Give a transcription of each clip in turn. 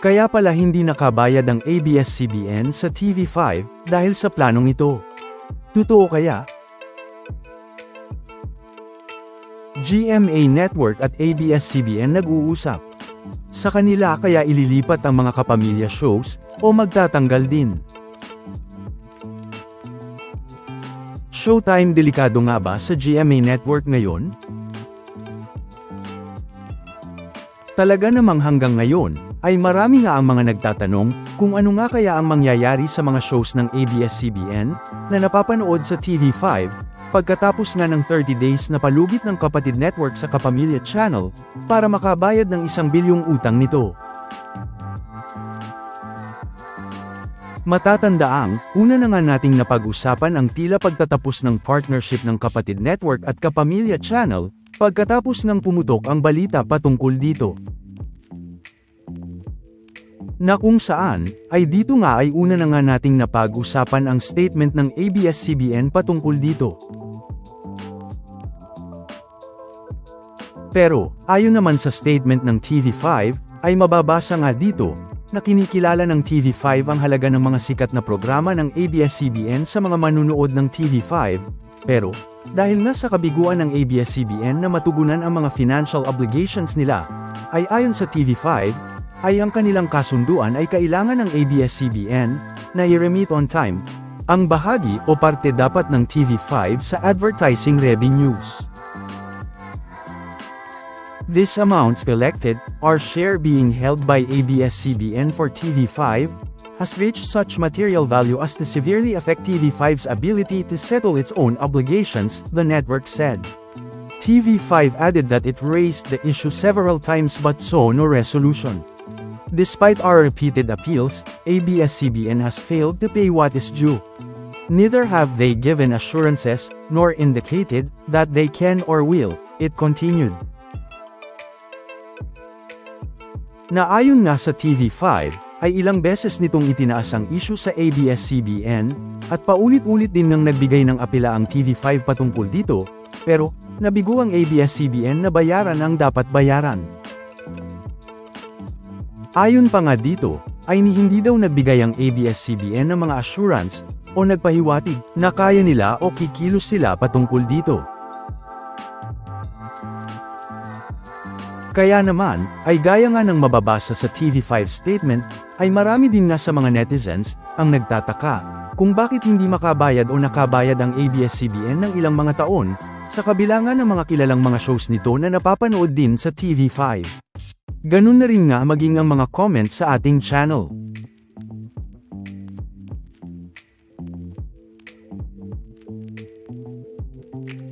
Kaya pala hindi nakabayad ang ABS-CBN sa TV5 dahil sa planong ito. Totoo kaya? GMA Network at ABS-CBN nag-uusap. Sa kanila kaya ililipat ang mga kapamilya shows o magtatanggal din. Showtime delikado nga ba sa GMA Network ngayon? Talaga namang hanggang ngayon, ay marami nga ang mga nagtatanong kung ano nga kaya ang mangyayari sa mga shows ng ABS-CBN na napapanood sa TV5 pagkatapos nga ng 30 days na palugit ng kapatid network sa Kapamilya Channel para makabayad ng isang bilyong utang nito. Matatandaang, una na nga nating napag-usapan ang tila pagtatapos ng partnership ng Kapatid Network at Kapamilya Channel, pagkatapos ng pumutok ang balita patungkol dito. Na kung saan, ay dito nga ay una na nga nating napag-usapan ang statement ng ABS-CBN patungkol dito. Pero, ayon naman sa statement ng TV5, ay mababasa nga dito, na kinikilala ng TV5 ang halaga ng mga sikat na programa ng ABS-CBN sa mga manunood ng TV5, pero, dahil nga sa kabiguan ng ABS-CBN na matugunan ang mga financial obligations nila, ay ayon sa TV5, ay ang kanilang kasunduan ay kailangan ng ABS-CBN na i-remit on time, ang bahagi o parte dapat ng TV5 sa advertising revenues. These amounts collected, our share being held by ABS-CBN for TV5, has reached such material value as to severely affect TV5's ability to settle its own obligations, the network said. TV5 added that it raised the issue several times but saw no resolution. Despite our repeated appeals, ABS-CBN has failed to pay what is due. Neither have they given assurances, nor indicated, that they can or will, it continued. Naayon nga sa TV5, ay ilang beses nitong itinaas ang issue sa ABS-CBN, at paulit-ulit din nang nagbigay ng apela ang TV5 patungkol dito, pero, nabigo ang ABS-CBN na bayaran ang dapat bayaran. Ayon pa nga dito, ay ni hindi daw nagbigay ang ABS-CBN ng mga assurance, o nagpahiwatig, na kaya nila o kikilos sila patungkol dito. Kaya naman, ay gaya nga ng mababasa sa TV5 statement, ay marami din nga sa mga netizens, ang nagtataka, kung bakit hindi makabayad o nakabayad ang ABS-CBN ng ilang mga taon, sa kabila nga ng mga kilalang mga shows nito na napapanood din sa TV5. Ganun na rin nga maging ang mga comments sa ating channel.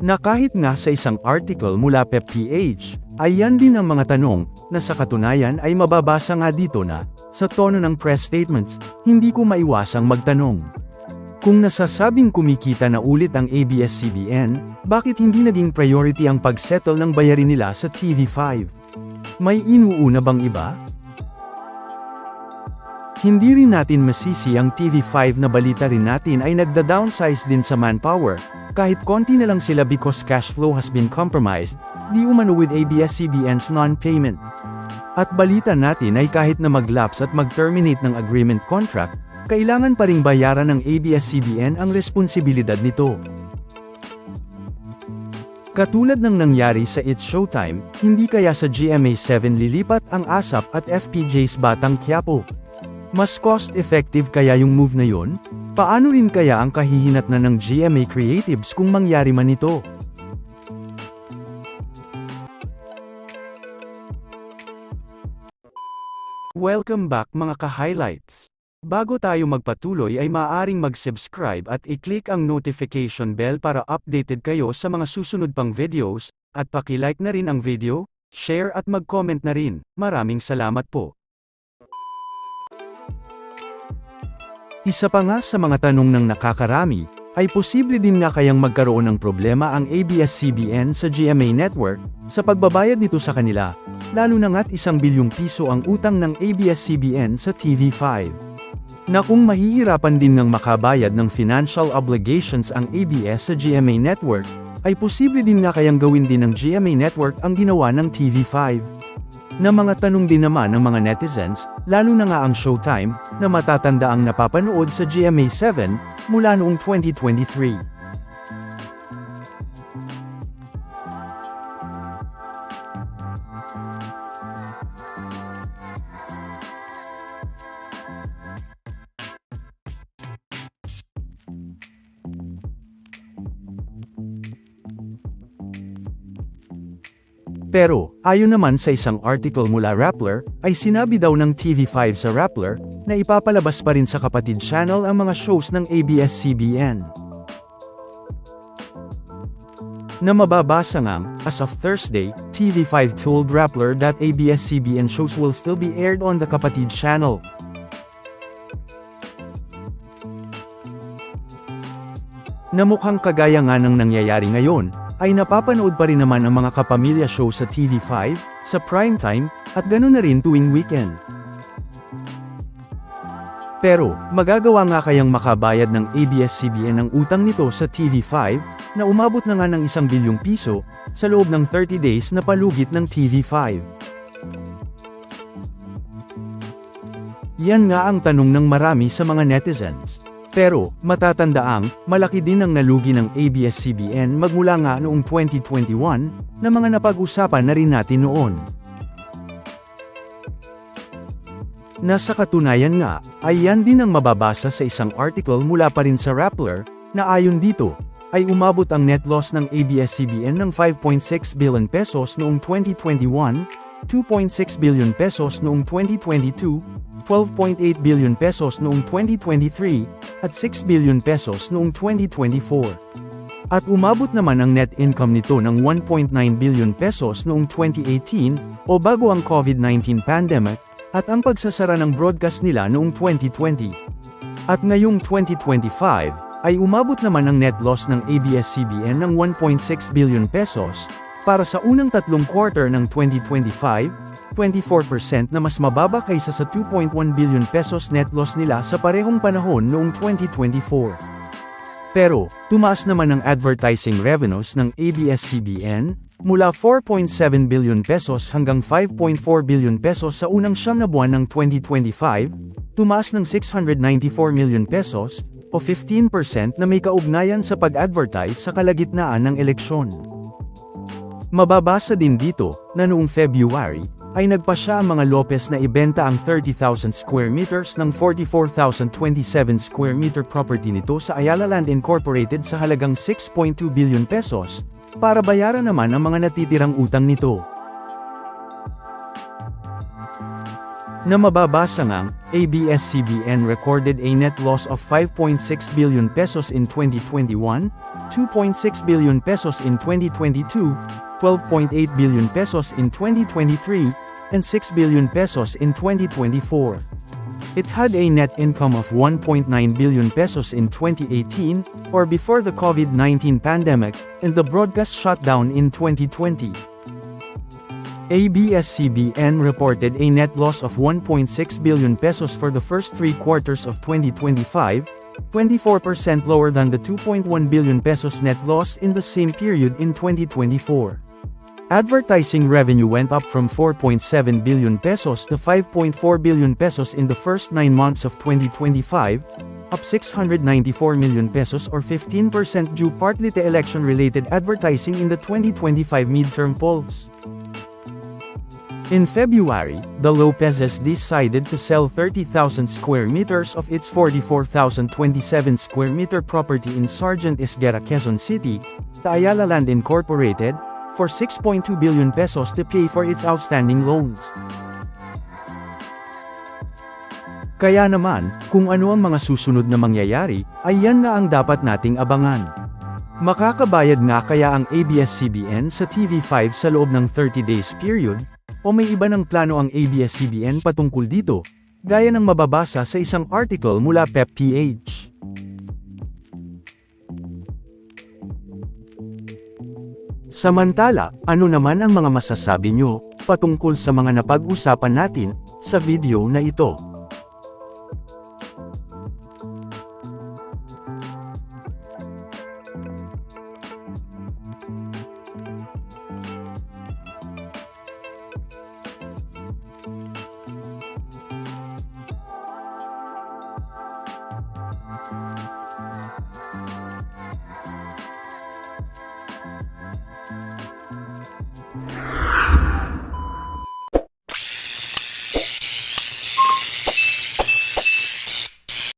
Na kahit nga sa isang article mula PepPH, ay yan din ang mga tanong, na sa katunayan ay mababasa nga dito na, sa tono ng press statements, hindi ko maiwasang magtanong. Kung nasasabing kumikita na ulit ang ABS-CBN, bakit hindi naging priority ang pagsettle ng bayarin nila sa TV5? May inuuna bang iba? Hindi rin natin masisi ang TV5 na balita rin natin ay nagda-downsize din sa manpower, kahit konti na lang sila because cash flow has been compromised, di umano with ABS-CBN's non-payment. At balita natin ay kahit na mag-lapse at mag-terminate ng agreement contract, kailangan pa ring bayaran ng ABS-CBN ang responsibilidad nito. Katulad ng nangyari sa It's Showtime, hindi kaya sa GMA7 lilipat ang ASAP at FPJ's Batang Quiapo. Mas cost-effective kaya yung move na yon? Paano rin kaya ang kahihinat na ng GMA Creatives kung mangyari man ito? Welcome back mga ka-highlights. Bago tayo magpatuloy ay maaaring mag-subscribe at i-click ang notification bell para updated kayo sa mga susunod pang videos, at paki-like na rin ang video, share at mag-comment na rin. Maraming salamat po. Isa pa nga sa mga tanong ng nakakarami, ay posible din nga kayang magkaroon ng problema ang ABS-CBN sa GMA Network, sa pagbabayad nito sa kanila, lalo na nga't isang bilyong piso ang utang ng ABS-CBN sa TV5. Na kung mahihirapan din ng makabayad ng financial obligations ang ABS sa GMA Network, ay posible din nga kayang gawin din ng GMA Network ang ginawa ng TV5. Na mga tanong din naman ng mga netizens, lalo na nga ang Showtime, na matatanda ang napapanood sa GMA7, mula noong 2023. Pero, ayon naman sa isang article mula Rappler, ay sinabi daw ng TV5 sa Rappler, na ipapalabas pa rin sa kapatid channel ang mga shows ng ABS-CBN. Na mababasa ngang, as of Thursday, TV5 told Rappler that ABS-CBN shows will still be aired on the kapatid channel. Na mukhang kagaya nga ng nangyayari ngayon, ay napapanood pa rin naman ang mga kapamilya show sa TV5, sa primetime, at ganoon na rin tuwing weekend. Pero, magagawa nga kayang makabayad ng ABS-CBN ang utang nito sa TV5, na umabot na nga ng isang bilyong piso, sa loob ng 30 days na palugit ng TV5. Yan nga ang tanong ng marami sa mga netizens. Pero, matatandaang, malaki din ang nalugi ng ABS-CBN magmula nga noong 2021, na mga napag-usapan na rin natin noon. Nasa katunayan nga, ay yan din ang mababasa sa isang article mula pa rin sa Rappler, na ayon dito, ay umabot ang net loss ng ABS-CBN ng 5.6 billion pesos noong 2021, 2.6 billion pesos noong 2022, 12.8 billion pesos noong 2023, at 6 billion pesos noong 2024. At umabot naman ang net income nito ng 1.9 billion pesos noong 2018, o bago ang COVID-19 pandemic, at ang pagsasara ng broadcast nila noong 2020. At ngayong 2025, ay umabot naman ang net loss ng ABS-CBN ng 1.6 billion pesos, para sa unang tatlong quarter ng 2025, 24% na mas mababa kaysa sa 2.1 billion pesos net loss nila sa parehong panahon noong 2024. Pero, tumaas naman ang advertising revenues ng ABS-CBN, mula 4.7 billion pesos hanggang 5.4 billion pesos sa unang siyam na buwan ng 2025, tumaas ng 694 million pesos, o 15% na may kaugnayan sa pag-advertise sa kalagitnaan ng eleksyon. Mababasa din dito, na noong February, ay nagpa siya ang mga Lopez na ibenta ang 30,000 square meters ng 44,027 square meter property nito sa Ayala Land Incorporated sa halagang 6.2 billion pesos, para bayaran naman ang mga natitirang utang nito. Na mababasa ngang, ABS-CBN recorded a net loss of 5.6 billion pesos in 2021, 2.6 billion pesos in 2022, 12.8 billion pesos in 2023, and 6 billion pesos in 2024. It had a net income of 1.9 billion pesos in 2018, or before the COVID-19 pandemic, and the broadcast shutdown in 2020. ABS-CBN reported a net loss of 1.6 billion pesos for the first three quarters of 2025, 24% lower than the 2.1 billion pesos net loss in the same period in 2024. Advertising revenue went up from 4.7 billion pesos to 5.4 billion pesos in the first 9 months of 2025, up 694 million pesos or 15% due partly to election-related advertising in the 2025 midterm polls. In February, the Lopezes decided to sell 30,000 square meters of its 44,027 square meter property in Sargent Esguera, Quezon City, to Ayala Land Incorporated, for 6.2 billion pesos to pay for its outstanding loans. Kaya naman, kung ano ang mga susunod na mangyayari, ay yan nga ang dapat nating abangan. Makakabayad nga kaya ang ABS-CBN sa TV5 sa loob ng 30 days period, o may iba ng plano ang ABS-CBN patungkol dito, gaya ng mababasa sa isang article mula PepPH. Samantala, ano naman ang mga masasabi nyo, patungkol sa mga napag-usapan natin, sa video na ito?